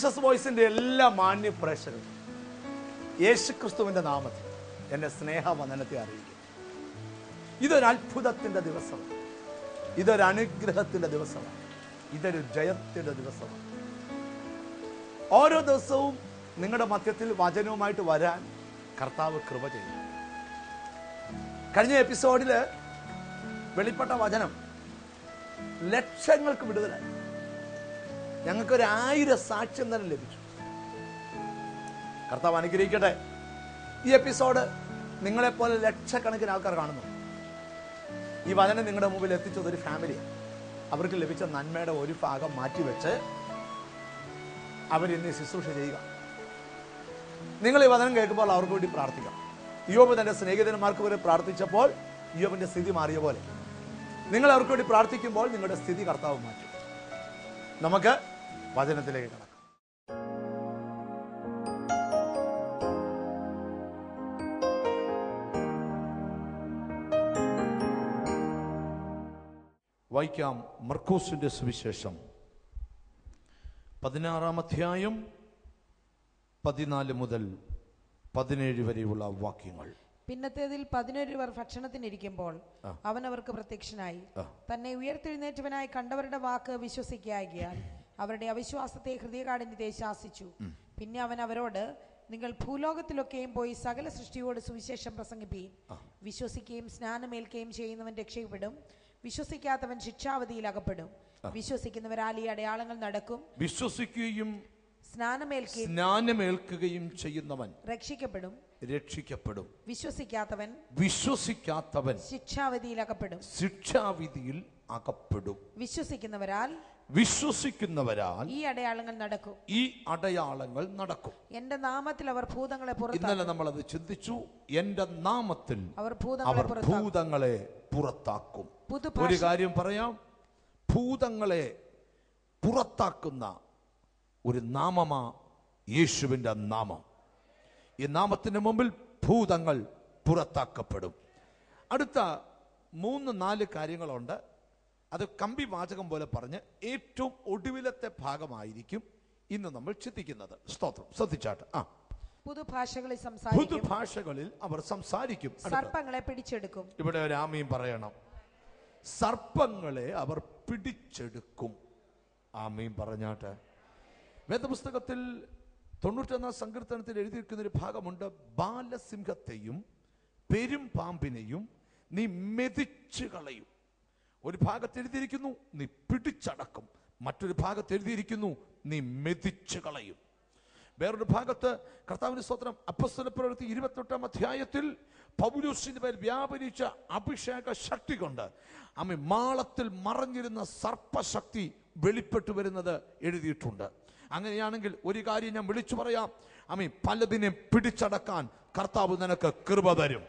Jesus വോയിസിന്റെ എല്ലാ മാന്യ പ്രേക്ഷകരും യേശു ക്രിസ്തുവിന്റെ നാമത്തിൽ എന്റെ സ്നേഹവന്ദനത്തെ അറിയിക്കും ഇതൊരു അത്ഭുതത്തിന്റെ ദിവസമാണ്. ഇതൊരു അനുഗ്രഹത്തിന്റെ ദിവസമാണ്. ഇതൊരു ജയത്തിന്റെ ദിവസമാണ്. ഓരോ ദിവസവും നിങ്ങളുടെ മധ്യത്തിൽ വചനവുമായിട്ട് വരാൻ കർത്താവ് കൃപ ചെയ്യും. കഴിഞ്ഞ എപ്പിസോഡിൽ വെളിപ്പെട്ട വചനം ലക്ഷങ്ങൾക്ക് വിടുതലായി. ഞങ്ങൾക്കൊരു ആയിരം സാക്ഷ്യം തന്നെ ലഭിച്ചു. കർത്താവ് അനുഗ്രഹിക്കട്ടെ. ഈ എപ്പിസോഡ് നിങ്ങളെപ്പോലെ ലക്ഷക്കണക്കിന് ആൾക്കാർ കാണുന്നു. ഈ വചനം നിങ്ങളുടെ മുമ്പിൽ എത്തിച്ചത് ഒരു ഫാമിലിയാണ്. അവർക്ക് ലഭിച്ച നന്മയുടെ ഒരു ഭാഗം മാറ്റിവെച്ച് അവരിന്ന് ശുശ്രൂഷ ചെയ്യുക. നിങ്ങൾ ഈ വചനം കേൾക്കുമ്പോൾ അവർക്ക് വേണ്ടി പ്രാർത്ഥിക്കാം. യോബ് തന്റെ സ്നേഹിതന്മാർക്ക് വരെ പ്രാർത്ഥിച്ചപ്പോൾ യോബിന്റെ സ്ഥിതി മാറിയ പോലെ. നിങ്ങൾ അവർക്ക് വേണ്ടി പ്രാർത്ഥിക്കുമ്പോൾ നിങ്ങളുടെ സ്ഥിതി കർത്താവ് മാറ്റും. നമുക്ക് വചനത്തിലേക്ക് കടക്കാം. വായിക്കാം മർക്കോസിന്റെ സുവിശേഷം. പതിനാറാം അധ്യായം പതിനാല് മുതൽ പതിനേഴ് വരെയുള്ള വാക്യങ്ങൾ. പിന്നത്തേതിൽ പതിനൊരു പേർ ഭക്ഷണത്തിനിരിക്കുമ്പോൾ. അവൻ അവർക്ക് പ്രത്യക്ഷനായി. തന്നെ ഉയർത്തെഴുന്നേറ്റവനായി കണ്ടവരുടെ വാക്ക് വിശ്വസിക്കാകിയാൽ അവരുടെ അവിശ്വാസത്തെ ഹൃദയകാഠിന്യത്തെ ശാസിച്ചു. പിന്നെ അവൻ അവരോട് നിങ്ങൾ ഭൂലോകത്തിലൊക്കെയും പോയി സകല സൃഷ്ടിയോട് സുവിശേഷം പ്രസംഗിപ്പീൻ. വിശ്വസിക്കുകയും സ്നാനമേൽക്കുകയും ചെയ്യുന്നവൻ രക്ഷയപ്പെടും. വിശ്വസിക്കാത്തവൻ ശിക്ഷാവധിയിൽ അകപ്പെടും. വിശ്വസിക്കുന്നവരാൽ ഈ അടയാളങ്ങൾ നടക്കും. വിശ്വസിക്കുകയും സ്നാനമേൽക്കുകയും സ്നാനമേൽക്കുകയും ചെയ്യുന്നവൻ. രക്ഷിക്കപ്പെടും. രക്ഷിക്കപ്പെടും. വിശ്വസിക്കാത്തവൻ വിശ്വസിക്കാത്തവൻ ശിക്ഷാവിധിയിൽ അകപ്പെടും ശിക്ഷാവിധിയിൽ അകപ്പെടും. വിശ്വസിക്കുന്നവരാൽ വിശ്വസിക്കുന്നവരാൽ ഈ അടയാളങ്ങൾ നടക്കും. ഈ അടയാളങ്ങൾ നടക്കും. എന്റെ നാമത്തിൽ അവർ ഭൂതങ്ങളെ ഇന്നലെ നമ്മൾ അത് ചിന്തിച്ചു. എന്റെ നാമത്തിൽ അവർ ഭൂതങ്ങളെ പുറത്താക്കും. ഭൂതങ്ങളെ പുറത്താക്കും. ഒരു കാര്യം പറയാം. ഭൂതങ്ങളെ പുറത്താക്കുന്ന ഒരു നാമമാ യേശുവിന്റെ നാമം. ഈ നാമത്തിന് മുമ്പിൽ ഭൂതങ്ങൾ പുറത്താക്കപ്പെടും. അടുത്ത മൂന്ന് നാല് കാര്യങ്ങളുണ്ട്. അത് കമ്പി വാചകം പോലെ പറഞ്ഞ് ഏറ്റവും ഒടുവിലത്തെ ഭാഗമായിരിക്കും ഇന്ന് നമ്മൾ ചിന്തിക്കുന്നത്. സ്തോത്രം. ശ്രദ്ധിച്ചാട്ട്. ആ. പുതുഭാഷകളിൽ സംസാരിക്കും. പുതുഭാഷകളിൽ അവർ സംസാരിക്കും. സർപ്പങ്ങളെ പിടിച്ചെടുക്കും. ഇവിടെ ഒരു ആമയും പറയണം. സർപ്പങ്ങളെ അവർ പിടിച്ചെടുക്കും. ആമയും പറഞ്ഞാട്ടെ. വേദപുസ്തകത്തിൽ തൊണ്ണൂറ്റൊന്നാം സങ്കീർത്തനത്തിൽ എഴുതിയിരിക്കുന്ന ഒരു ഭാഗമുണ്ട് ബാലസിംഹത്തെയും പെരും പാമ്പിനെയും നീ മെതിച്ചു കളയും. ഒരു ഭാഗത്ത് എഴുതിയിരിക്കുന്നു നീ പിടിച്ചടക്കും. മറ്റൊരു ഭാഗത്ത് എഴുതിയിരിക്കുന്നു നീ മെതിച്ചു കളയും. വേറൊരു ഭാഗത്ത് കർത്താവിന് സ്തോത്രം അപ്പസ്തല പ്രവൃത്തി ഇരുപത്തെട്ടാം അധ്യായത്തിൽ പൗലൂസിന്റെ പേർ വ്യാപരിച്ച അഭിഷേക ശക്തി കൊണ്ട് അമ്മ മാളത്തിൽ മറഞ്ഞിരുന്ന സർപ്പശക്തി വെളിപ്പെട്ടു വരുന്നത് എഴുതിയിട്ടുണ്ട്. അങ്ങനെയാണെങ്കിൽ ഒരു കാര്യം ഞാൻ വിളിച്ചു പറയാം. അമ്മ പലതിനെ പിടിച്ചടക്കാൻ കർത്താവ് നിനക്ക് കൃപ തരും.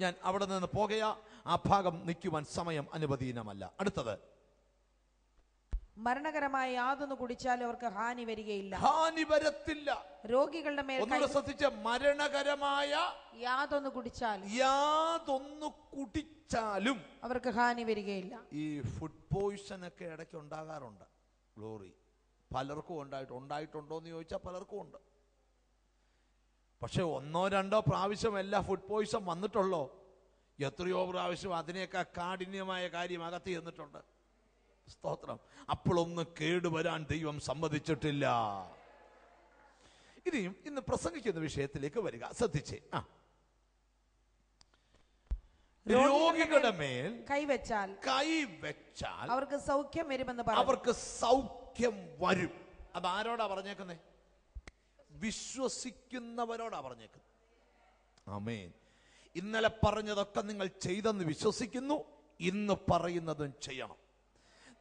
ഞാൻ അവിടെ നിന്ന് പോകയാ ആ ഭാഗം നിൽക്കുവാൻ സമയം അനുവദീനമല്ല. അടുത്തത്. മരണകരമായ യാതൊന്ന് കുടിച്ചാലും അവർക്ക് ഹാനി വരികയില്ല. ഹാനി വരത്തില്ല. രോഗികളുടെ മേൽ ഒന്നുകൂടെ ശ്രദ്ധിച്ച മരണകരമായ യാതൊന്ന് കുടിച്ചാൽ യാതൊന്ന് കുടിച്ചാലും അവർക്ക് ഹാനി വരികയില്ല. ഈ ഫുഡ് പോയിസൺ ഒക്കെ ഇടയ്ക്ക് ഉണ്ടാകാറുണ്ട്. ഗ്ലോറി. പലർക്കും ഉണ്ടായിട്ട് ഉണ്ടായിട്ടുണ്ടോ എന്ന് ചോദിച്ചാൽ പലർക്കും ഉണ്ട്. പക്ഷെ ഒന്നോ രണ്ടോ പ്രാവശ്യം എല്ലാ ഫുഡ് പോയിസൺ വന്നിട്ടുള്ളോ? എത്രയോ പ്രാവശ്യം അതിനേക്കാൾ കാഠിന്യമായ കാര്യം അകത്ത് ചെന്നിട്ടുണ്ട്. സ്തോത്രം. അപ്പോഴൊന്നും കേടുവരാൻ ദൈവം സമ്മതിച്ചിട്ടില്ല. ഇനിയും ഇന്ന് പ്രസംഗിക്കുന്ന വിഷയത്തിലേക്ക് വരിക. ശ്രദ്ധിച്ചേ. ആ. രോഗികളുടെ മേൽ കൈവച്ചാൽ കൈവച്ചാൽ അവർക്ക് സൗഖ്യം വരുമെന്ന് അവർക്ക് സൗഖ്യം വരും. അത് ആരോടാ പറഞ്ഞേക്കുന്നേ? വിശ്വസിക്കുന്നവരോടാ പറഞ്ഞേക്കുന്നത് ആമേൻ. ഇന്നലെ പറഞ്ഞതൊക്കെ നിങ്ങൾ ചെയ്തെന്ന് വിശ്വസിക്കുന്നു ഇന്ന് പറയുന്നതും ചെയ്യണം.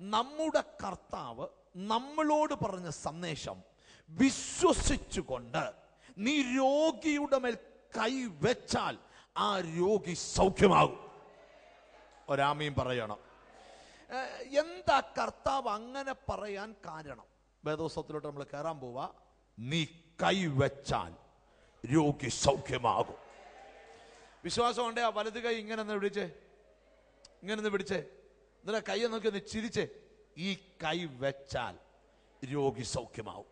നമ്മുടെ കർത്താവ് നമ്മളോട് പറഞ്ഞ സന്ദേശം വിശ്വസിച്ചുകൊണ്ട് നീ രോഗിയുടെ മേൽ കൈവച്ചാൽ ആ രോഗി സൗഖ്യമാകും. ഒരാമയും പറയണം എന്താ കർത്താവ് അങ്ങനെ പറയാൻ കാരണം? വേദോത്സവത്തിലോട്ട് നമ്മൾ കയറാൻ പോവാ. നീ കൈവച്ചാൽ രോഗി സൗഖ്യമാകും. വിശ്വാസം ഉണ്ടേ ആ വലത് കൈ ഇങ്ങനെ ഒന്ന് പിടിച്ചേ. ഇങ്ങനെ ഒന്ന് പിടിച്ചേ. എന്നിട്ട് കൈ നോക്കി ഒന്ന് ചിരിച്ചേ. ഈ കൈ വെച്ചാൽ രോഗി സൗഖ്യമാവും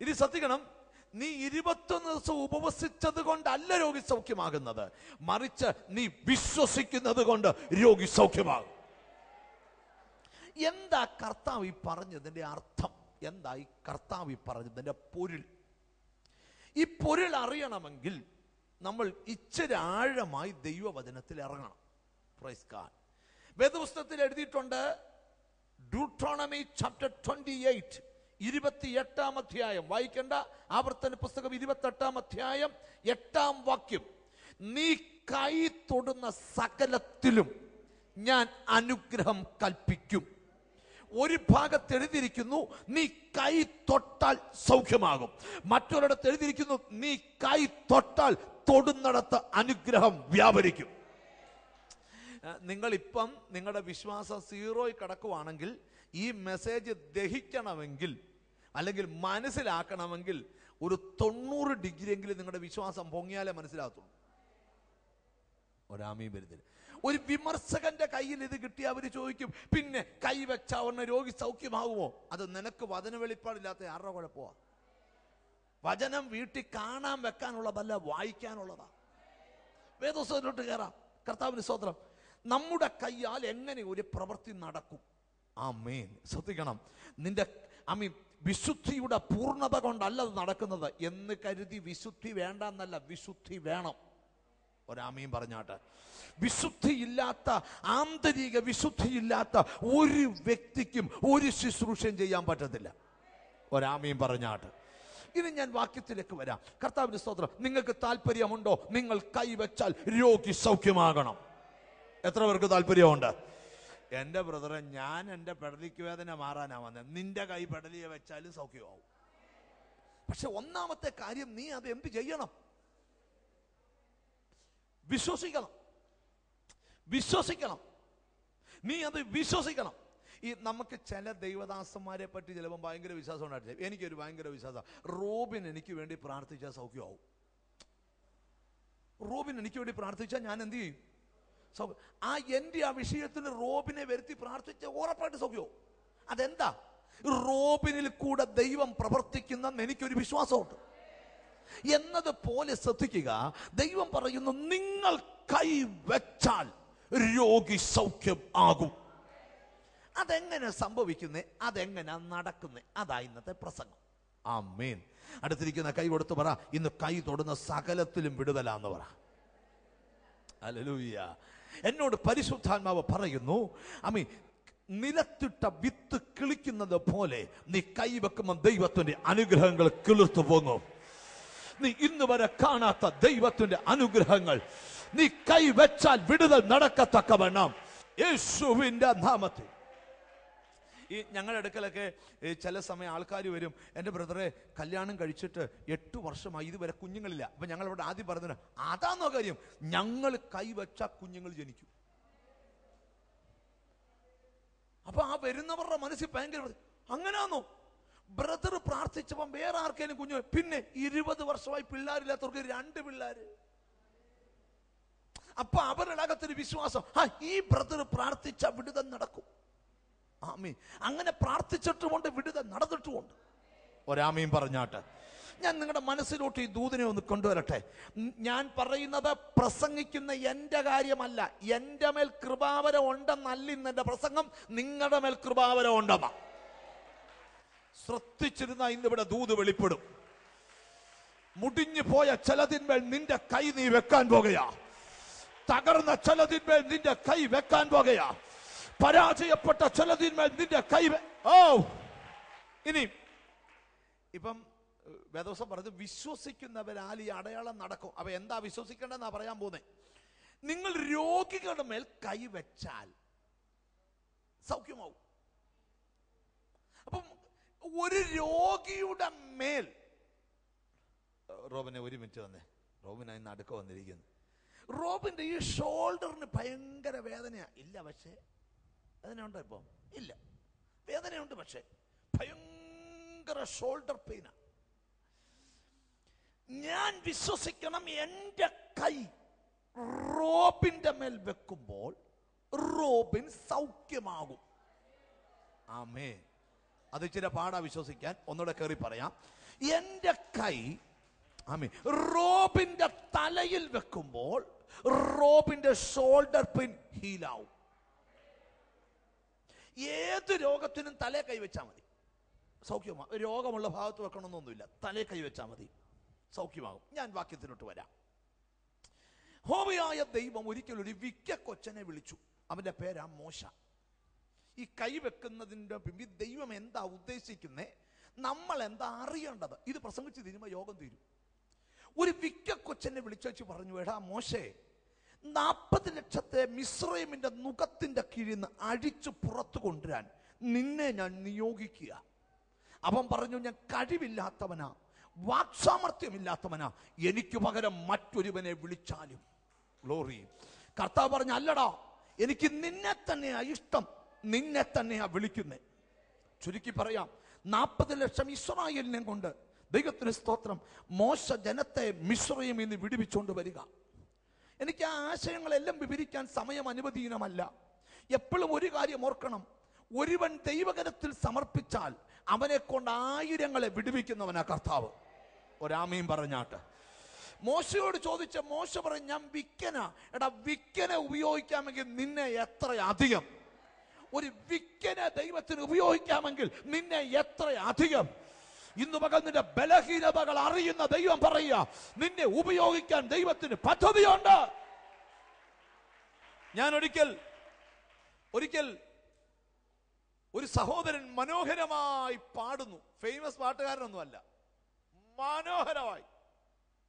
ഇത് ശ്രദ്ധിക്കണം. നീ ഇരുപത്തൊന്ന് ദിവസം ഉപവസിച്ചത് കൊണ്ടല്ല രോഗി സൗഖ്യമാകുന്നത്. മറിച്ച് നീ വിശ്വസിക്കുന്നത് കൊണ്ട് രോഗി സൗഖ്യമാകും. എന്താ കർത്താവ് ഈ പറഞ്ഞതിന്റെ അർത്ഥം? എന്താ ഈ കർത്താവ് ഈ പറഞ്ഞതിന്റെ പൊരുൾ? ഈ പൊരുൾ അറിയണമെങ്കിൽ നമ്മൾ ഇച്ചിരി ആഴമായി ദൈവവചനത്തിൽ ഇറങ്ങണം. പ്രൈസ് കാൻ വേദപുസ്തകത്തിൽ എഴുതിയിട്ടുണ്ട് ഡ്യൂട്രോണമി ചാപ്റ്റർ ട്വന്റി എയ്റ്റ് ഇരുപത്തി എട്ടാം അധ്യായം. വായിക്കേണ്ട? ആവർത്തന പുസ്തകം ഇരുപത്തെട്ടാം അധ്യായം എട്ടാം വാക്യം. നീ കൈ തൊടുന്ന സകലത്തിലും ഞാൻ അനുഗ്രഹം കൽപ്പിക്കും. ഒരു ഭാഗത്ത് എഴുതിയിരിക്കുന്നു നീ കൈ തൊട്ടാൽ സൗഖ്യമാകും. മറ്റൊരിടത്ത് എഴുതിയിരിക്കുന്നു നീ കൈ തൊട്ടാൽ തൊടുന്നിടത്ത് അനുഗ്രഹം വ്യാപരിക്കും. നിങ്ങളിപ്പം നിങ്ങളുടെ വിശ്വാസം സീറോയിൽ കിടക്കുവാണെങ്കിൽ ഈ മെസ്സേജ് ദഹിക്കണമെങ്കിൽ അല്ലെങ്കിൽ മനസ്സിലാക്കണമെങ്കിൽ ഒരു തൊണ്ണൂറ് ഡിഗ്രി എങ്കിലും നിങ്ങളുടെ വിശ്വാസം പൊങ്ങിയാലേ മനസ്സിലാകത്തുള്ളൂ. ഒരാമീ വരുന്നില്ല. ഒരു വിമർശകന്റെ കയ്യിൽ ഇത് കിട്ടി അവർ ചോദിക്കും പിന്നെ കൈ വെച്ച ഉടനെ രോഗി സൗഖ്യമാകുമോ? അത് നിനക്ക് വചന വെളിപ്പാടില്ലാത്ത ആരുടെ കുഴപ്പമാ? വചനം വീട്ടിൽ കാണാൻ വെക്കാനുള്ളതല്ല വായിക്കാനുള്ളതാ. വേദോസ്വത്തിലോട്ട് കയറാം കർത്താവിന് സ്വത്രം നമ്മുടെ കയ്യാൽ എങ്ങനെ ഒരു പ്രവൃത്തി നടക്കും? ആ മേൻ ശ്രദ്ധിക്കണം. നിന്റെ അമീൻ വിശുദ്ധിയുടെ പൂർണത കൊണ്ടല്ല അത് നടക്കുന്നത്. എന്ന് കരുതി വിശുദ്ധി വേണ്ട എന്നല്ല വിശുദ്ധി വേണം. ഒരാമയും പറഞ്ഞാട്ട് വിശുദ്ധിയില്ലാത്ത ആന്തരിക വിശുദ്ധിയില്ലാത്ത ഒരു വ്യക്തിക്കും ഒരു ശുശ്രൂഷയും ചെയ്യാൻ പറ്റത്തില്ല. ഒരാമയും പറഞ്ഞാട്ട്. ഇനി ഞാൻ വാക്യത്തിലേക്ക് വരാം. കർത്താവിന്റെ സ്തോത്രം നിങ്ങൾക്ക് താല്പര്യമുണ്ടോ നിങ്ങൾ കൈവച്ചാൽ രോഗി സൗഖ്യമാകണം. എത്ര പേർക്ക് താല്പര്യമുണ്ട് എന്റെ ബ്രദറെ ഞാൻ എന്റെ പെടലിക്ക് വേദന മാറാനാ വന്നത് നിന്റെ കൈ പെടലിയെ വെച്ചാലും സൗഖ്യമാവും. പക്ഷെ ഒന്നാമത്തെ കാര്യം നീ അത് എന്ത് ചെയ്യണം? വിശ്വസിക്കണം. വിശ്വസിക്കണം. നീ അത് വിശ്വസിക്കണം. ഈ നമുക്ക് ചില ദൈവദാസന്മാരെ പറ്റി ചിലപ്പോൾ ഭയങ്കര വിശ്വാസം ഉണ്ടായിട്ടില്ല? എനിക്കൊരു ഭയങ്കര വിശ്വാസം. റോബിൻ എനിക്ക് വേണ്ടി പ്രാർത്ഥിച്ചാൽ സൗഖ്യമാവും. റോബിൻ എനിക്ക് വേണ്ടി പ്രാർത്ഥിച്ചാൽ ഞാൻ എന്ത് ചെയ്യും? സൗഖ്യം ആ എന്റെ ആ വിഷയത്തിന് റോബിനെ വരുത്തി പ്രാർത്ഥിച്ച ഉറപ്പായിട്ട് സൗഖ്യവും അതെന്താ? റോബിനിൽ കൂടെ ദൈവം പ്രവർത്തിക്കുന്ന എനിക്കൊരു വിശ്വാസമുണ്ട്. എന്നതുപോലെ ശ്രദ്ധിക്കുക. ദൈവം പറയുന്നു നിങ്ങൾ കൈവച്ചാൽ രോഗി സൗഖ്യം ആകും. അതെങ്ങനെ സംഭവിക്കുന്നേ? അതെങ്ങനെ നടക്കുന്നേ? അതാ ഇന്നത്തെ പ്രസംഗം. ആ മീൻ അടുത്തിരിക്കുന്ന കൈ കൊടുത്ത് പറ. ഇന്ന് കൈ തൊടുന്ന സകലത്തിലും വിടുതലാന്ന് പറ. അലലൂയ്യ എന്നോട് പരിശുദ്ധാത്മാവ് പറയുന്നു അമ്മി നിലത്തിട്ട വിത്ത് കിളിക്കുന്നത് പോലെ നീ കൈവെക്കുമ്പോൾ ദൈവത്തിന്റെ അനുഗ്രഹങ്ങൾ കിളിർത്തു പോകും നീ ഇന്ന് വരെ കാണാത്ത ദൈവത്തിന്റെ അനുഗ്രഹങ്ങൾ. നീ കൈവച്ചാൽ വിടുതൽ നടക്കത്തക്കവണ്ണം. യേശുവിന്റെ നാമത്തിൽ. ഈ ഞങ്ങളുടെ അടുക്കലൊക്കെ ചില സമയം ആൾക്കാർ വരും. എന്റെ ബ്രദറെ കല്യാണം കഴിച്ചിട്ട് എട്ട് വർഷമായി. ഇതുവരെ കുഞ്ഞുങ്ങളില്ല. അപ്പം ഞങ്ങളവിടെ ആദ്യം പറഞ്ഞത് അതാന്നോ കാര്യം? ഞങ്ങൾ കൈവച്ച കുഞ്ഞുങ്ങൾ ജനിക്കും. അപ്പൊ ആ വരുന്നവരുടെ മനസ്സിൽ ഭയങ്കര അങ്ങനെയാന്നോ ബ്രദർ പ്രാർത്ഥിച്ചപ്പം വേറെ ആർക്കേലും കുഞ്ഞു പിന്നെ ഇരുപത് വർഷമായി പിള്ളേരില്ലാത്തവർക്ക് രണ്ട് പിള്ളേര്. അപ്പൊ അവരുടെ അകത്തൊരു വിശ്വാസം ആ ഈ ബ്രദർ പ്രാർത്ഥിച്ച വിടുതൽ നടക്കും. ആമീൻ. അങ്ങനെ പ്രാർത്ഥിച്ചിട്ടുമുണ്ട് വിടുതൽ നടന്നിട്ടുമുണ്ട്. ഒരാമയും പറഞ്ഞാട്ട് ഞാൻ നിങ്ങളുടെ മനസ്സിലോട്ട് ഈ ദൂതിനെ ഒന്ന് കൊണ്ടുവരട്ടെ. ഞാൻ പറയുന്നത് പ്രസംഗിക്കുന്ന എന്റെ കാര്യമല്ല. എന്റെ മേൽ കൃപാവരം ഉണ്ടെന്നല്ല ഇന്ന് എന്റെ പ്രസംഗം. നിങ്ങളുടെ മേൽ കൃപാവരം ഉണ്ടെന്നാ. ശ്രദ്ധിച്ചിരുന്ന ഇന്നിവിടെ ദൂത് വെളിപ്പെടും. മുടിഞ്ഞു പോയ ചിലതിന്മേൽ നിന്റെ കൈ നീ വെക്കാൻ പോകയാ തകർന്ന ചിലതിന്മേൽ നിന്റെ കൈ വെക്കാൻ പോകയാ പരാജയപ്പെട്ട ചിലതിന്മേൽ നിന്റെ കൈ ഓ! ഇനി ഇപ്പം വേദോസം പറഞ്ഞത് വിശ്വസിക്കുന്നവരാൽ ഈ അടയാളം നടക്കും. അപ്പൊ എന്താ വിശ്വസിക്കേണ്ടതെന്നാ പറയാൻ പോകുന്നത് നിങ്ങൾ രോഗികളുടെ മേൽ കൈവച്ചാൽ സൗഖ്യമാവും. ഒരു രോഗിയുടെ മേൽ. റോബിനെ ഒരു മിനിറ്റ് തന്നെ റോബിൻ ഇന്ന് അടുക്ക വന്നിരിക്കുന്നു. റോബിന്റെ ഈ ഷോൾഡറിന് ഭയങ്കര വേദനയാ. ഇല്ല പക്ഷേ വേദനയുണ്ടോ ഇപ്പം? ഇല്ല. വേദനയുണ്ട് പക്ഷേ ഭയങ്കര ഷോൾഡർ പെയിനാ. ഞാൻ വിശ്വസിക്കണം എന്റെ കൈ റോബിന്റെ മേൽ വെക്കുമ്പോൾ റോബിൻ സൗഖ്യമാകും. ആമേ അത് ഇച്ചിരി പാടാ വിശ്വസിക്കാൻ. ഒന്നുകൂടെ കയറി പറയാം. എന്റെ കൈ ആമീൻ റോബിന്റെ തലയിൽ വെക്കുമ്പോൾ റോബിന്റെ ഷോൾഡർ പിൻ ഹീലാവും. ഏത് രോഗത്തിനും തലേ കൈവച്ചാൽ മതി. സൗഖ്യമാ. രോഗമുള്ള ഭാഗത്ത് വെക്കണമെന്നൊന്നുമില്ല. തലേ കൈവച്ചാൽ മതി. സൗഖ്യമാകും. ഞാൻ വാക്യത്തിലോട്ട് വരാം. ഹോമിയായ ദൈവം ഒരു വിക്ക കൊച്ചനെ വിളിച്ചു. അവന്റെ പേരാ മോശ. ഈ കൈവെക്കുന്നതിന്റെ പിന്നിൽ ദൈവം എന്താ ഉദ്ദേശിക്കുന്നത് നമ്മൾ എന്താ അറിയേണ്ടത്? ഇത് പ്രസംഗിച്ച് തീരുമ്പോൾ യോഗം തീരും. ഒരു വിക്ക കൊച്ചനെ വിളിച്ചു പറഞ്ഞു എടാ മോശേ നാൽപ്പത് ലക്ഷത്തെ മിശ്രൈമിന്റെ മുഖത്തിന്റെ കീഴിൽ നിന്ന് അഴിച്ചു പുറത്തു കൊണ്ടുവരാൻ നിന്നെ ഞാൻ നിയോഗിക്കുക. അവൻ പറഞ്ഞു ഞാൻ കഴിവില്ലാത്തവനാ വാക്സാമർത്ഥ്യമില്ലാത്തവനാ എനിക്ക് പകരം മറ്റൊരുവനെ വിളിച്ചാലും. ഗ്ലോറി കർത്താവ് പറഞ്ഞു അല്ലടാ എനിക്ക് നിന്നെ തന്നെയാ ഇഷ്ടം. നിന്നെ തന്നെയാ വിളിക്കുന്നേ. ചുരുക്കി പറയാം നാൽപ്പത് ലക്ഷം ഇസ്രായേലിനെ കൊണ്ട് ദൈവത്തിന് സ്തോത്രം മോശ ജനത്തെ മിശ്രയും ഇന്ന് വിടുവിച്ചുകൊണ്ട് വരിക. എനിക്ക് ആ ആശയങ്ങളെല്ലാം വിവരിക്കാൻ സമയം അനുവദീനമല്ല. എപ്പോഴും ഒരു കാര്യം ഓർക്കണം ഒരുവൻ ദൈവകരത്തിൽ സമർപ്പിച്ചാൽ അവനെ കൊണ്ട് ആയിരങ്ങളെ വിടുവിക്കുന്നവനാ കർത്താവ്. ഒരാമയും പറഞ്ഞാട്ട് മോശയോട് ചോദിച്ച മോശ പറഞ്ഞു ഞാൻ വിക്കന. എടാ വിക്കനെ ഉപയോഗിക്കാമെങ്കിൽ നിന്നെ എത്ര അധികം? ഒരു വിക്കനെ ദൈവത്തിന് ഉപയോഗിക്കാമെങ്കിൽ നിന്നെ എത്ര അധികം ഇന്ന് മകൾ നിന്റെ ബലഹീനതകൾ അറിയുന്ന ദൈവം പറയുക നിന്നെ ഉപയോഗിക്കാൻ ദൈവത്തിന് പദ്ധതിയുണ്ട്. ഞാൻ ഒരിക്കൽ ഒരിക്കൽ ഒരു സഹോദരൻ മനോഹരമായി പാടുന്നു. ഫേമസ് പാട്ടുകാരനൊന്നുമല്ല. മനോഹരമായി.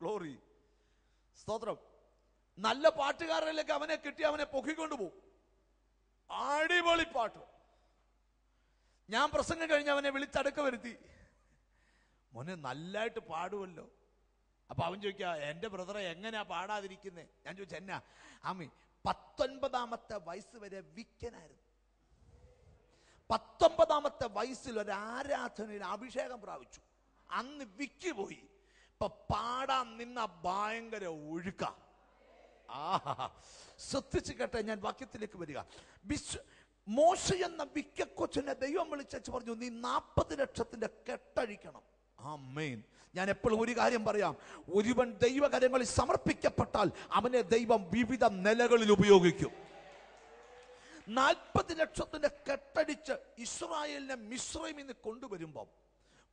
ഗ്ലോറി സ്തോത്രം. നല്ല പാട്ടുകാരനിലേക്ക് അവനെ കിട്ടി അവനെ പൊക്കിക്കൊണ്ടു പോകും അടിപൊളി പാട്ട്. ഞാൻ പ്രസംഗം കഴിഞ്ഞ് അവനെ വിളിച്ചടക്ക വരുത്തി. മോനെ നല്ലതായിട്ട് പാടുമല്ലോ അപ്പൊ അവൻ ചോദിക്കുക എന്റെ ബ്രദറെ എങ്ങനെയാ പാടാതിരിക്കുന്നേ? ഞാൻ ചോദിച്ചു എന്നാ ആമി പത്തൊൻപതാമത്തെ വയസ്സ് വരെ വിക്കനായിരുന്നു. പത്തൊമ്പതാമത്തെ വയസ്സിൽ ഒരു ആരാധനയിൽ അഭിഷേകം പ്രാപിച്ചു. അന്ന് വിക്ക് പോയി. ഇപ്പൊ പാടാൻ നിന്ന ഭയങ്കര ഒഴുക്ക. ആഹാ. ശ്രദ്ധിച്ചു കേട്ടെ ഞാൻ വാക്യത്തിലേക്ക് വരിക. വിശ്വ മോശ എന്ന വിക്കക്കൊച്ചിനെ ദൈവം വിളിച്ചു പറഞ്ഞു നീ നാൽപ്പത് ലക്ഷത്തിന്റെ കെട്ടഴിക്കണം. ആ മെയിൻ ഞാൻ എപ്പോഴും ഒരു കാര്യം പറയാം. ഒരുവൻ ദൈവകരങ്ങളിൽ സമർപ്പിക്കപ്പെട്ടാൽ അവനെ ദൈവം വിവിധ നിലകളിൽ ഉപയോഗിക്കും. നാൽപ്പത് ലക്ഷത്തിന്റെ കെട്ടടിച്ച് ഇസ്രായേലിനെ മിശ്രമിൽ കൊണ്ടുവരുമ്പം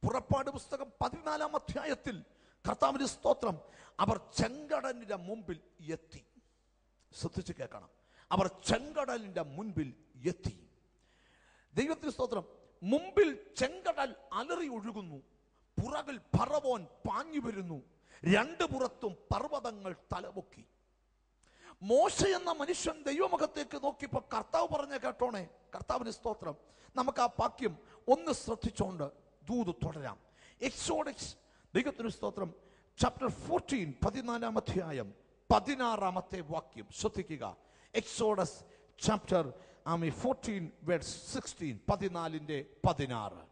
പുറപ്പാട് പുസ്തകം പതിനാലാം അധ്യായത്തിൽ കർത്താവിന്റെ സ്തോത്രം അവർ ചെങ്കടലിന്റെ മുമ്പിൽ എത്തി. ശ്രദ്ധിച്ച് കേൾക്കണം. അവർ ചെങ്കടലിന്റെ മുൻപിൽ എത്തി. ദൈവത്തിന് സ്തോത്രം മുമ്പിൽ ചെങ്കടൽ അലറി ഒഴുകുന്നു പുറകിൽ പറവോൻ പാഞ്ഞു വരുന്നു രണ്ടു പുറത്തും പർവതങ്ങൾ തലപൊക്കി. മോശ എന്ന മനുഷ്യൻ ദൈവമുഖത്തേക്ക് നോക്കിയപ്പോൾ കർത്താവ് പറഞ്ഞ കേട്ടോണേ കർത്താവിന് സ്തോത്രം നമുക്ക് ആ വാക്യം ഒന്ന് ശ്രദ്ധിച്ചുകൊണ്ട് ദൂത് തുടരാം. എക്സോഡിക്സ് ദൈവത്തിന് സ്തോത്രം. ചാപ്റ്റർ ഫോർട്ടീൻ പതിനാലാം അധ്യായം പതിനാറാമത്തെ വാക്യം. ശ്രദ്ധിക്കുക. എക്സോഡസ് ചാപ്റ്റർ ആമി ഫോർട്ടീൻ വേർഡ്സ് സിക്സ്റ്റീൻ പതിനാലിന്റെ പതിനാറ്.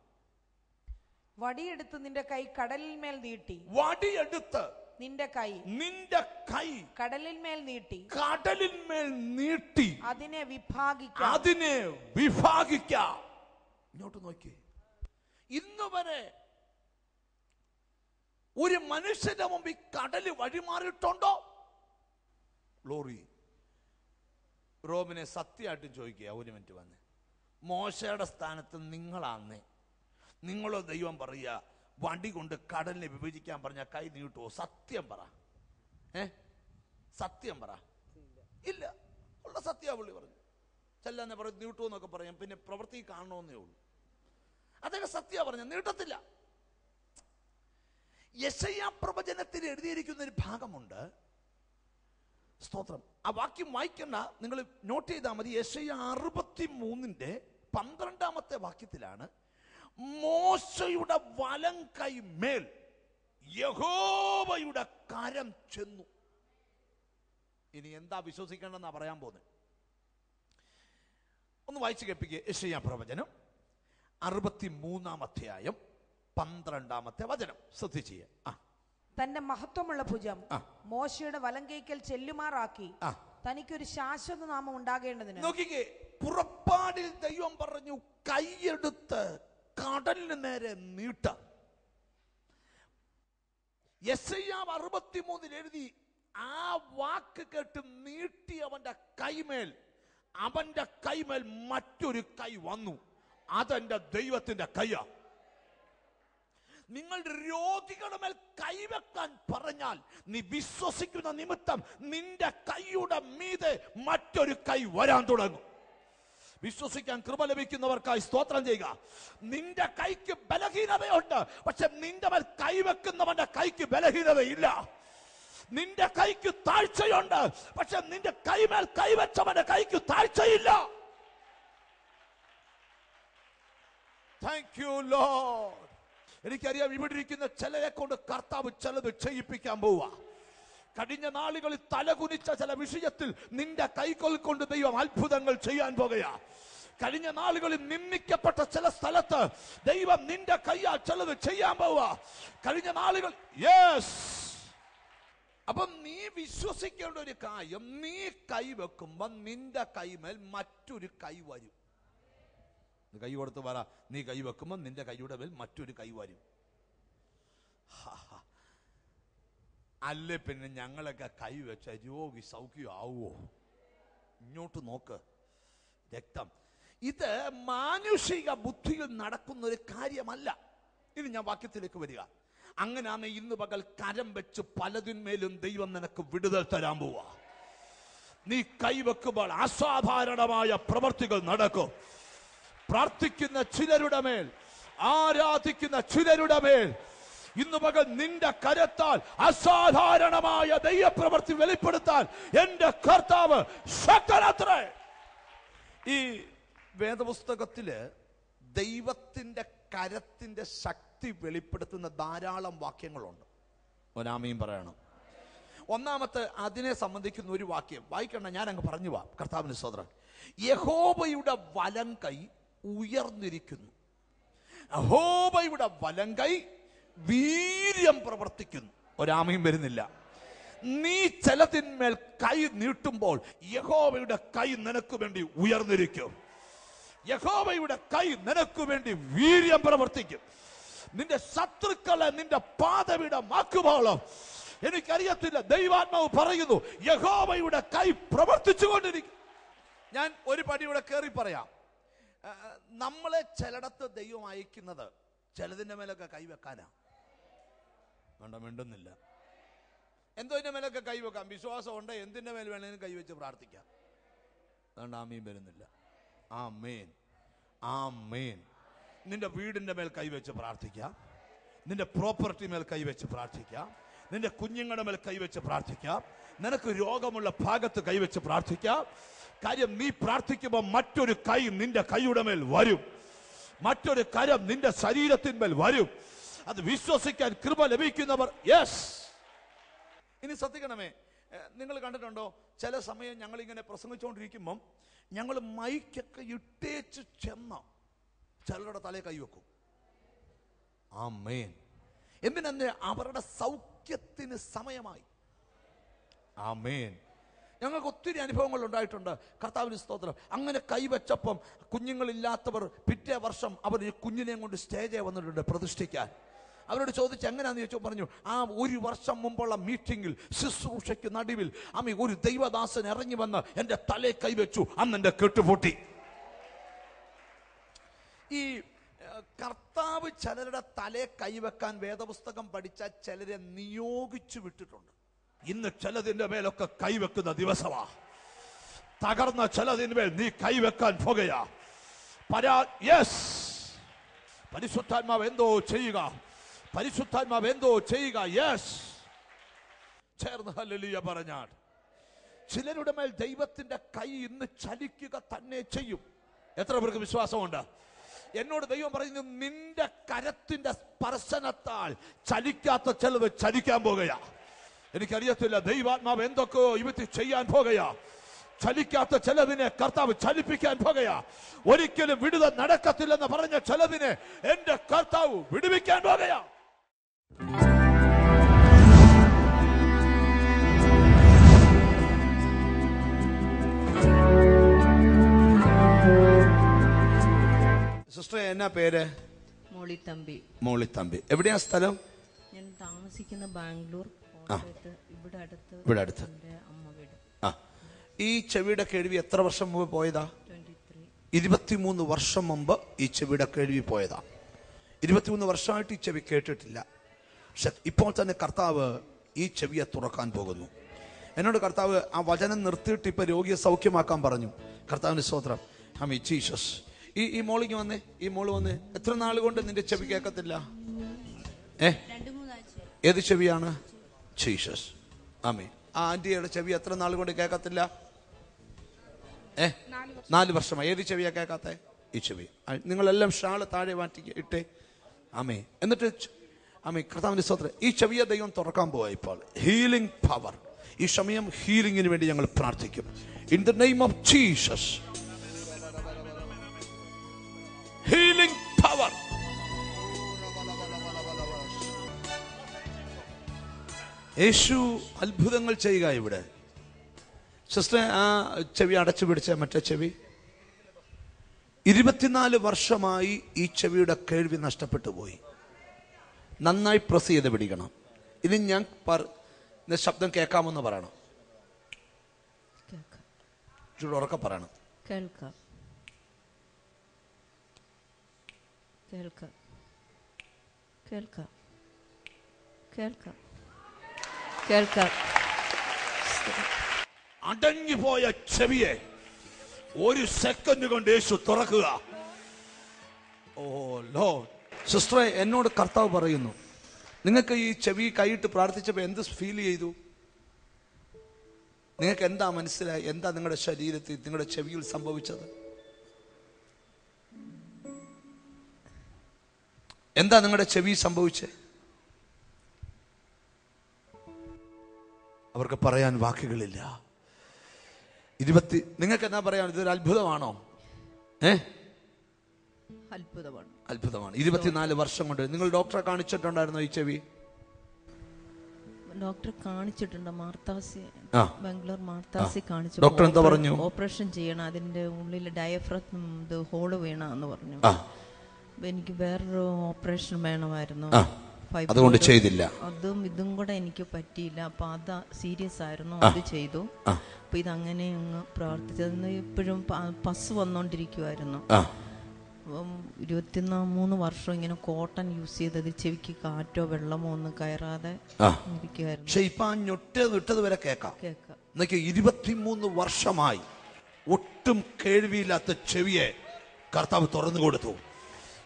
വടിയെടുത്ത് നിന്റെ കൈ കടലിൽ മേൽ നീട്ടി. വടിയെടുത്ത് നിന്റെ കൈ നിന്റെ കൈ കടലിൽ മേൽ നീട്ടി. കടലിന്മേൽ നീട്ടി. അതിനെ വിഭാഗിക്കാം. അതിനെ വിഭാഗിക്കാം. ഇങ്ങോട്ട് നോക്കി ഇന്ന് വരെ ഒരു മനുഷ്യന്റെ മുമ്പിൽ കടൽ വഴിമാറിയിട്ടുണ്ടോ? ഗ്ലോറി റോമിനെ സത്യമായിട്ട് ചോദിക്കുക ഒരു മിനിറ്റ് വന്ന്. മോശയുടെ സ്ഥാനത്ത് നിങ്ങളാന്ന്. നിങ്ങളോ ദൈവം പറയുക വണ്ടി കൊണ്ട് കടലിനെ വിഭജിക്കാൻ പറഞ്ഞ കൈ നീട്ടുവോ? സത്യം പറ. ഏ? സത്യം പറ. ഇല്ല. ഉള്ള സത്യ പുള്ളി പറഞ്ഞു. ചെല്ലാന്നെ പറയും നീട്ടു എന്നൊക്കെ പറയാം. പിന്നെ പ്രവൃത്തി കാണണമെന്നേ ഉള്ളൂ. അദ്ദേഹം സത്യ പറഞ്ഞു നീട്ടത്തില്ല. യശയാ പ്രവചനത്തിൽ എഴുതിയിരിക്കുന്ന ഒരു ഭാഗമുണ്ട്. സ്തോത്രം. ആ വാക്യം വായിക്കണ്ട നിങ്ങൾ നോട്ട് ചെയ്താൽ മതി. യശയ അറുപത്തി മൂന്നിന്റെ പന്ത്രണ്ടാമത്തെ വാക്യത്തിലാണ് മോശയുടെ വലം കൈ മേൽ യഹോവയുടെ കരം ചെന്നു. ഇനി എന്താ വിശ്വസിക്കേണ്ടെന്നാ പറയാൻ പോകുന്നത്? ഒന്ന് വായിച്ചു കേൾപ്പിക്കുക യശയ പ്രവചനം അറുപത്തി മൂന്നാം അധ്യായം. പന്ത്രണ്ടാമത്തെ വചനം. ശ്രദ്ധിച്ച്. ആ. തന്റെ മഹത്വമുള്ള ഭുജം. മോശയുടെ വലങ്കൈക്കൽ ചെല്ലുമാറാക്കി. തനിക്കൊരു ശാശ്വത നാമം ഉണ്ടാകേണ്ടതിന്. നോക്കിക്കേ പുറപ്പാടിൽ ദൈവം പറഞ്ഞു കൈയെടുത്ത് കടലിന് നേരെ നീട്ട. യശയ്യാവ് അറുപത്തിമൂന്നിൽ എഴുതി ആ വാക്ക് കേട്ട് നീട്ടി അവന്റെ കൈമേൽ അവന്റെ കൈമേൽ മറ്റൊരു കൈ വന്നു. അതെന്റെ ദൈവത്തിന്റെ കയ്യാ. നിങ്ങളുടെ രോഗികളുടെ മേൽ കൈവെക്കാൻ പറഞ്ഞാൽ നീ വിശ്വസിക്കുന്ന നിമിത്തം നിന്റെ കൈയുടെ മീതെ മറ്റൊരു കൈ വരാൻ തുടങ്ങും. വിശ്വസിക്കാൻ കൃപ ലഭിക്കുന്നവർക്കായി സ്തോത്രം ചെയ്യുക. നിന്റെ കൈക്ക് ബലഹീനതയുണ്ട് പക്ഷെ നിന്റെ മേൽ കൈവെക്കുന്നവന്റെ കൈക്ക് ബലഹീനതയില്ല. നിന്റെ കൈക്ക് താഴ്ചയുണ്ട് പക്ഷെ നിന്റെ കൈമേൽ കൈവച്ചവന്റെ കൈക്ക് താഴ്ചയില്ല. താങ്ക് യു ലോഡ് എനിക്കറിയാം ഇവിടെ ഇരിക്കുന്ന ചിലരെ കൊണ്ട് കർത്താവ് ചിലത് ചെയ്യിപ്പിക്കാൻ പോവുക കഴിഞ്ഞ നാളുകളിൽ തലകുനിച്ച ചില വിഷയത്തിൽ നിന്റെ കൈകൊൽ കൊണ്ട് ദൈവം അത്ഭുതങ്ങൾ ചെയ്യാൻ പോകുകയാ. കഴിഞ്ഞ നാളുകളിൽ നിന്ദിക്കപ്പെട്ട ചില സ്ഥലത്ത് ദൈവം നിന്റെ കൈയാൽ ചിലത് ചെയ്യാൻ പോവുക കഴിഞ്ഞ നാളുകൾ യെസ് അപ്പം നീ വിശ്വസിക്കേണ്ട ഒരു കാര്യം നീ കൈ വെക്കുമ്പോ നിന്റെ കൈമേൽ മറ്റൊരു കൈ വരും. കൈ കൊടുത്ത് പറ. നീ കൈ വെക്കുമ്പോൾ നിന്റെ കൈയുടെ മേൽ മറ്റൊരു കൈ വരും. അല്ലേ പിന്നെ ഞങ്ങളൊക്കെ കൈ വെച്ച രോഗി സൗഖ്യമാവോ ഇങ്ങോട്ട് നോക്ക്. രക്തം. ഇത് മാനുഷിക ബുദ്ധിയിൽ നടക്കുന്ന ഒരു കാര്യമല്ല. ഇനി ഞാൻ വാക്യത്തിലേക്ക് വരിക. അങ്ങനെയാണ് ഇന്ന് പകൽ കരം വെച്ച് പലതിന്മേലും ദൈവം നിനക്ക് വിടുതൽ തരാൻ പോവാ. നീ കൈവെക്കുമ്പോൾ അസാധാരണമായ പ്രവർത്തികൾ നടക്കും. പ്രാർത്ഥിക്കുന്ന ചിലരുടെ മേൽ ആരാധിക്കുന്ന ചിലരുടെ മേൽ. ഇന്ന് പകൽ നിന്റെ കരത്താൽ അസാധാരണമായ ദൈവപ്രവൃത്തി വെളിപ്പെടുത്താൻ എന്റെ കർത്താവ് ശക്തനത്രേ. ഈ വേദപുസ്തകത്തിൽ ദൈവത്തിന്റെ കരത്തിന്റെ ശക്തി വെളിപ്പെടുത്തുന്ന ധാരാളം വാക്യങ്ങളുണ്ട്. ഒനാമയും പറയണം. ഒന്നാമത്തെ അതിനെ സംബന്ധിക്കുന്ന ഒരു വാക്യം. വായിക്കണ്ട ഞാൻ അങ്ങ് പറഞ്ഞു പോവാം കർത്താവിന് സോദരൻ യഹോബയുടെ വലം കൈ ഉയർന്നിരിക്കുന്നു. അഹോബയുടെ വലം കൈ വീര്യം പ്രവർത്തിക്കുന്നു. ഒരാമയും വരുന്നില്ല. നീ ചിലതിന്മേൽ കൈ നീട്ടുമ്പോൾ യഹോവയുടെ കൈ നിനക്ക് വേണ്ടി ഉയർന്നിരിക്കും. യഹോവയുടെ കൈ നിനക്ക് വേണ്ടി വീര്യം പ്രവർത്തിക്കും. നിന്റെ ശത്രുക്കളെ നിന്റെ പാതവിടമാക്കുമ്പോളും എനിക്കറിയത്തില്ല ദൈവാത്മാവ് പറയുന്നു യഹോവയുടെ കൈ പ്രവർത്തിച്ചു കൊണ്ടിരിക്കും ഞാൻ ഒരു പടിയുടെ കയറി പറയാം. നമ്മളെ ചിലടത്ത് ദൈവം അയക്കുന്നത് ചിലതിന്റെ മേലൊക്കെ കൈവെക്കാനാ. വേണ്ട മിണ്ടുന്നില്ല. എന്തോന്റെ മേലൊക്കെ കൈവെക്കാം. വിശ്വാസം ഉണ്ട് എന്തിന്റെ മേൽ വേണമെങ്കിലും കൈവച്ച് പ്രാർത്ഥിക്കാം. വേണ്ട ആ മീൻ വരുന്നില്ല. ആ മീൻ ആ മീൻ നിന്റെ വീടിന്റെ മേൽ കൈവച്ച് പ്രാർത്ഥിക്കാം. നിന്റെ പ്രോപ്പർട്ടി മേൽ കൈവച്ച് പ്രാർത്ഥിക്കാം. നിന്റെ കുഞ്ഞുങ്ങളുടെ മേൽ കൈവച്ച് പ്രാർത്ഥിക്കാം. നിനക്ക് രോഗമുള്ള ഭാഗത്ത് കൈവച്ച് പ്രാർത്ഥിക്കാം. കാര്യം നീ പ്രാർത്ഥിക്കുമ്പോൾ മറ്റൊരു കൈ നിന്റെ കൈയുടെ മേൽ വരും. മറ്റൊരു കരം നിന്റെ ശരീരത്തിന്മേൽ വരും. അത് വിശ്വസിക്കാൻ കൃപ ലഭിക്കുന്നവർ യെസ്. ഇനി ശ്രദ്ധിക്കണമേ നിങ്ങൾ കണ്ടിട്ടുണ്ടോ? ചില സമയം ഞങ്ങൾ ഇങ്ങനെ പ്രസംഗിച്ചുകൊണ്ടിരിക്കുമ്പം ഞങ്ങൾ മൈക്കൊക്കെ ഇട്ടേച്ച് ചെന്ന ചിലരുടെ തലയെ കൈവെക്കും ആ മേൻ എന്തിനെ അവരുടെ സൗഖ്യത്തിന് സമയമായി. ആ മേൻ ഞങ്ങൾക്ക് ഒത്തിരി അനുഭവങ്ങൾ ഉണ്ടായിട്ടുണ്ട്. കർത്താവിന് സ്തോത്രം. അങ്ങനെ കൈവച്ചപ്പം കുഞ്ഞുങ്ങളില്ലാത്തവർ പിറ്റേ വർഷം അവർ ഈ കുഞ്ഞിനെയും കൊണ്ട് സ്റ്റേജേ വന്നിട്ടുണ്ട് പ്രതിഷ്ഠിക്കാൻ. അവരോട് ചോദിച്ചു എങ്ങനെയാന്ന് ചോദിച്ചു പറഞ്ഞു ആ ഒരു വർഷം മുമ്പുള്ള മീറ്റിംഗിൽ ശുശ്രൂഷയ്ക്ക് നടുവിൽ അമ്മ ഒരു ദൈവദാസൻ ഇറങ്ങി വന്ന് എന്റെ തലയെ കൈവച്ചു അന്ന് എന്റെ കെട്ടുപൊട്ടി. ഈ കർത്താവ് ചിലരുടെ തലയെ കൈവെക്കാൻ വേദപുസ്തകം പഠിച്ച ചിലരെ നിയോഗിച്ചു വിട്ടിട്ടുണ്ട്. ഇന്ന് ചിലതിന്റെ മേലൊക്കെ കൈവെക്കുന്ന ദിവസമാ. തകർന്ന ചിലതിന്മേൽ നീ കൈവെക്കാൻ പോകയാ. പരാ യെസ്. പരിശുദ്ധാത്മാവ് എന്തോ ചെയ്യുക. പരിശുദ്ധാത്മാവ് എന്തോ ചെയ്യുക. യെസ്. ചേർന്ന് ഹല്ലേലൂയ പറഞ്ഞാൽ ചിലരുടെ മേൽ ദൈവത്തിന്റെ കൈ ഇന്ന് ചലിക്കുക തന്നെ ചെയ്യും. എത്ര പേർക്ക് വിശ്വാസമുണ്ട്? എന്നോട് ദൈവം പറയുന്നു നിന്റെ കരത്തിന്റെ സ്പർശനത്താൽ ചലിക്കാത്ത ചിലത് ചലിക്കാൻ പോകുകയാ. എനിക്കറിയത്തില്ല. ദൈവാത്മാവ് എന്തൊക്കെയോ ഇവത്തി ചെയ്യാൻ പോകുകയാ. ചലിക്കാത്ത ചിലതിനെ കർത്താവ് ചലിപ്പിക്കാൻ പോകുകയാ. ഒരിക്കലും വിടുത നടക്കത്തില്ലെന്ന് പറഞ്ഞ ചിലതിനെ എന്റെ കർത്താവ് വിടുവിക്കാൻ പോകുകയാ. സിസ്റ്റർ എന്നാ പേര്? മോളിത്തമ്പി. മോളിത്തമ്പി. എവിടെയാ സ്ഥലം? ഞാൻ താമസിക്കുന്ന ബാംഗ്ലൂർ ഇവിടെ അടുത്ത് ആ. ഈ ചെവിയുടെ കേൾവി എത്ര വർഷം മുമ്പ് പോയതാ? ഇരുപത്തിമൂന്ന് വർഷം മുമ്പ് ഈ ചെവിയുടെ കേൾവി പോയതാ. ഇരുപത്തിമൂന്ന് വർഷമായിട്ട് ഈ ചെവി കേട്ടിട്ടില്ല. പക്ഷെ ഇപ്പോൾ തന്നെ കർത്താവ് ഈ ചെവിയെ തുറക്കാൻ പോകുന്നു. എന്നോട് കർത്താവ് ആ വചനം നിർത്തിയിട്ട് ഇപ്പൊ രോഗിയെ സൗഖ്യമാക്കാൻ പറഞ്ഞു. കർത്താവിന്റെ സ്തോത്രം. ഹമി ജീസസ്. ഈ ഈ മോളിങ് വന്നേ? ഈ മോൾ വന്നേ? എത്ര നാളുകൊണ്ട് കൊണ്ട് നിന്റെ ചെവി കേൾക്കത്തില്ല? ഏ? ഏത് ചെവിയാണ്? ജീസസ് ആമേ ആ ആന്റിയുടെ ചെവി എത്ര നാൾ കൊണ്ട് കേൾക്കത്തില്ല? ഏ? നാല് വർഷമായി ഏത് ചെവിയാ കേൾക്കാത്ത? ഈ ചെവി. നിങ്ങളെല്ലാം ഷാൾ താഴെ മാറ്റി ഇട്ടേ. ആമേ എന്നിട്ട് ആമേ കർത്താവിന്റെ സ്വത്ര ഈ ചെവിയെ ദൈവം തുറക്കാൻ പോവാ ഇപ്പോൾ. ഹീലിംഗ് പവർ ഈ സമയം ഹീലിംഗിന് വേണ്ടി ഞങ്ങൾ പ്രാർത്ഥിക്കും. In the name of Jesus Yeshu അത്ഭുതങ്ങൾ ചെയ്യുക ഇവിടെ. സിസ്റ്റർ ആ ചെവി അടച്ചു പിടിച്ച മറ്റേ ചെവി. ഇരുപത്തിനാല് വർഷമായി ഈ ചെവിയുടെ കേൾവി നഷ്ടപ്പെട്ടു പോയി. നന്നായി പ്രസ് ചെയ്ത് പിടിക്കണം. ഇനി ഞാൻ ശബ്ദം കേൾക്കാമെന്ന് പറയണം. ഉറക്കെ പറയണം. കേൾക്കാം. കേൾക്കാം. കേൾക്കാം. കേൾക്കാം. കേൾക്കാം. അടഞ്ഞു പോയ ചെവിയെ ഒരു സെക്കൻഡ് കൊണ്ട് യേശു തുറക്കുക. ഓ ലോ സിസ്റ്ററെ എന്നോട് കർത്താവ് പറയുന്നു. നിങ്ങൾക്ക് ഈ ചെവി കൈയിട്ട് പ്രാർത്ഥിച്ചപ്പോൾ എന്ത് ഫീൽ ചെയ്തു? നിങ്ങൾക്ക് എന്താ മനസ്സിലായി? എന്താ നിങ്ങളുടെ ശരീരത്തിൽ നിങ്ങളുടെ ചെവിയിൽ സംഭവിച്ചത്? എന്താ നിങ്ങളുടെ ചെവി സംഭവിച്ചേ? അവർക്ക് പറയാൻ വാക്കുകളില്ല. ഇരുപത്തി നിങ്ങൾക്ക് എന്നാ പറയാൻ? ഇതൊരു അത്ഭുതമാണോ? ഏ? അത്ഭുതമാണ്. അത്ഭുതമാണ്. ഇരുപത്തിനാല് വർഷം കൊണ്ട്. നിങ്ങൾ ഡോക്ടറെ കാണിച്ചിട്ടുണ്ടായിരുന്നോ ഈ ചെവി? ഡോക്ടറെ കാണിച്ചിട്ടുണ്ട്. മാർത്താസി. ബാംഗ്ലൂർ മാർത്താസി കാണിച്ചു. ഡോക്ടർ എന്താ പറഞ്ഞു? ഓപ്പറേഷൻ ചെയ്യണം. അതിന്റെ ഉള്ളിൽ ഡയഫ്രം ഇത് ഹോൾ വീണെന്ന് പറഞ്ഞു. എനിക്ക് വേറൊരു ഓപ്പറേഷൻ വേണമായിരുന്നു. അതുകൊണ്ട് ചെയ്തില്ല. അതും ഇതും കൂടെ എനിക്ക് പറ്റിയില്ല. അപ്പൊ അത് സീരിയസ് ആയിരുന്നു. അത് ചെയ്തു. അപ്പൊ ഇതങ്ങനെ അങ്ങ് പ്രവർത്തിച്ചതെന്ന് ഇപ്പോഴും പസ് വന്നോണ്ടിരിക്കുവായിരുന്നു. ഇരുപത്തിനാ മൂന്ന് വർഷം ഇങ്ങനെ കോട്ടൺ യൂസ് ചെയ്തത് ചെവിക്ക് കാറ്റോ വെള്ളമോ ഒന്നും കയറാതെ ആ. ഇരിക്കുമായിരുന്നു പക്ഷെ ഇപ്പൊ ആ ഞൊട്ട് വിട്ടത് വരെ കേൾക്കാം. ഇരുപത്തിമൂന്ന് വർഷമായി ഒട്ടും കേൾവിയില്ലാത്ത ചെവിയെ കർത്താവ് തുറന്നു കൊടുത്തു.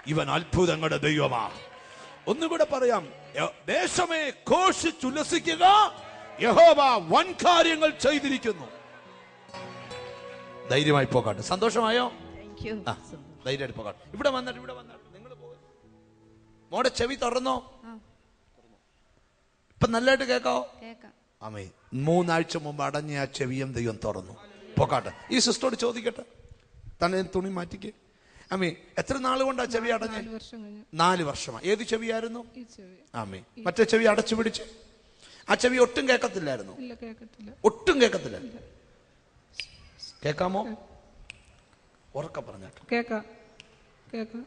ഇവൻ അത്ഭുതങ്ങളുടെ ദൈവമാ. ഒന്നുകൂടെ പറയാം. ദേശമേ ഘോഷിച്ചുല്ലസിക്കുക യഹോവ വൻ കാര്യങ്ങൾ ചെയ്തിരിക്കുന്നു. ധൈര്യമായി പോകാട്ടെ. സന്തോഷമായോ? ധൈര്യമായിട്ട് പോകാട്ടെ. ഇവിടെ വന്നിട്ട് ഇവിടെ വന്നിട്ട്. നിങ്ങൾ മോടെ ചെവി തുറന്നോ? ഇപ്പൊ നല്ലതായിട്ട് കേക്കോ അമ്മേ അമേ മൂന്നാഴ്ച മുമ്പ് അടഞ്ഞ ആ ചെവിയും ദൈവം തുറന്നു. പോക്കാട്ടെ ഈ സിസ്റ്ററോട് ചോദിക്കട്ടെ. തന്നെ തുണി മാറ്റിക്ക്. അമ്മേ എത്ര നാൾ കൊണ്ടാ ചെവി അടഞ്ഞ? നാല് വർഷമാ. ഏത് ചെവിയായിരുന്നു? ആമേ മറ്റേ ചെവി അടച്ചു പിടിച്ച്. ആ ചെവി ഒട്ടും കേൾക്കത്തില്ലായിരുന്നു? ഒട്ടും കേൾക്കത്തില്ല. കേക്കാമോ ഉറക്ക പറഞ്ഞേട്ടോ കേക്കാം കേക്കാം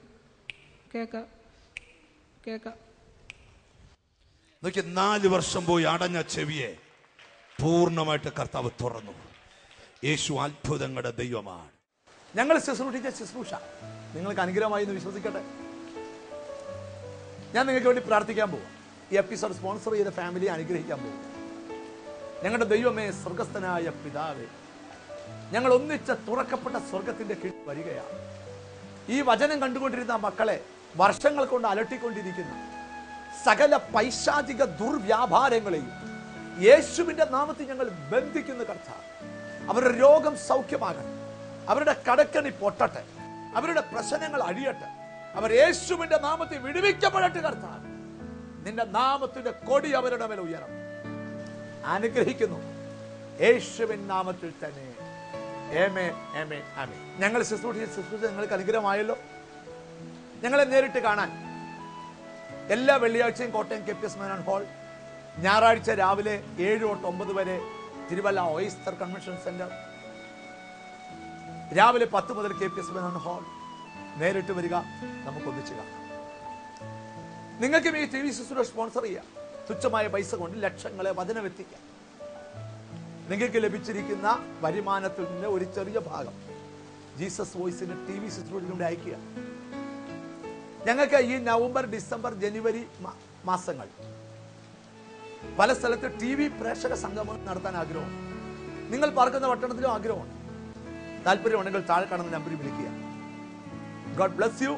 കേക്കാം കേക്കാം നോക്കി നാല് വർഷം പോയി അടഞ്ഞ ചെവിയെ പൂർണമായിട്ട് കർത്താവ് തുറന്നു. യേശു അത്ഭുതങ്ങളുടെ ദൈവമാണ്. ഞങ്ങൾ ശുശ്രൂഷിച്ച ശുശ്രൂഷ. നിങ്ങൾക്ക് അനുഗ്രഹമായി എന്ന് വിശ്വസിക്കട്ടെ. ഞാൻ നിങ്ങൾക്ക് വേണ്ടി പ്രാർത്ഥിക്കാൻ പോകും ഈ എപ്പിസോഡ് സ്പോൺസർ ചെയ്ത ഫാമിലിയെ അനുഗ്രഹിക്കാൻ പോകും ഞങ്ങളുടെ ദൈവമേ സ്വർഗസ്ഥനായ പിതാവേ ഞങ്ങൾ ഒന്നിച്ച തുറക്കപ്പെട്ട സ്വർഗത്തിന്റെ കീഴിൽ വരികയാണ്. ഈ വചനം കണ്ടുകൊണ്ടിരുന്ന മക്കളെ വർഷങ്ങൾ കൊണ്ട് അലട്ടിക്കൊണ്ടിരിക്കുന്ന സകല പൈശാചിക ദുർവ്യാപാരങ്ങളെയും യേശുവിന്റെ നാമത്തിൽ ഞങ്ങൾ ബന്ധിക്കുന്ന കർത്താവ്. അവരുടെ രോഗം സൗഖ്യമാകട്ടെ. അവരുടെ കടക്കണി പൊട്ടട്ടെ. അവരുടെ പ്രശ്നങ്ങൾ അഴിയട്ടെ. അവർ യേശുവിന്റെ നാമത്തിൽ വിടുവിക്കപ്പെടട്ടെ കർത്താവ്. നിന്റെ നാമത്തിന്റെ കൊടി അവരുടെ മേലെ ഉയരണം അനുഗ്രഹിക്കുന്നു. യേശുവിൻ നാമത്തിൽ തന്നെ. ആമേ ഞങ്ങൾ ശുശ്രൂഷ ശുശ്രൂഷ നിങ്ങൾക്ക് അനുഗ്രഹമായല്ലോ. ഞങ്ങളെ നേരിട്ട് കാണാൻ. എല്ലാ വെള്ളിയാഴ്ചയും Kottayam K P S Menon hall. ഞായറാഴ്ച രാവിലെ ഏഴ് തൊട്ട് ഒമ്പത് വരെ തിരുവല്ല ഓയിസ്റ്റർ കൺവെൻഷൻ സെന്റർ. രാവിലെ പത്ത് മുതൽ K P S Menon hall നേരിട്ട് വരിക നമുക്കൊന്നിച്ച് കാണാം നിങ്ങൾക്കും ഈ ടി വി ശുശ്രൂഷ സ്പോൺസർ ചെയ്യാം. തുച്ഛമായ പൈസ കൊണ്ട് ലക്ഷങ്ങളെ വചനമെത്തിക്കാം നിങ്ങൾക്ക് ലഭിച്ചിരിക്കുന്ന വരുമാനത്തിൽ നിന്ന് ഒരു ചെറിയ ഭാഗം ജീസസ് വോയിസിന് ടി വി ശുശ്രൂഷയിലൂടെ അയക്കുക. ഞങ്ങൾക്ക് ഈ നവംബർ ഡിസംബർ ജനുവരി മാസങ്ങൾ പല സ്ഥലത്ത് ടി വി പ്രേക്ഷക സംഗമം നടത്താൻ ആഗ്രഹമാണ് നിങ്ങൾ പാർക്കുന്ന പട്ടണത്തിലും ആഗ്രഹമുണ്ട്. താല്പര്യമുണ്ടെങ്കിൽ താഴെ കാണുന്ന നമ്പറിൽ വിളിക്കുക. ഗോഡ് ബ്ലസ് യു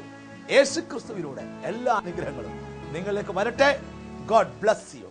യേശു ക്രിസ്തുവിലൂടെ എല്ലാ അനുഗ്രഹങ്ങളും നിങ്ങളിലേക്ക് വരട്ടെ. God bless you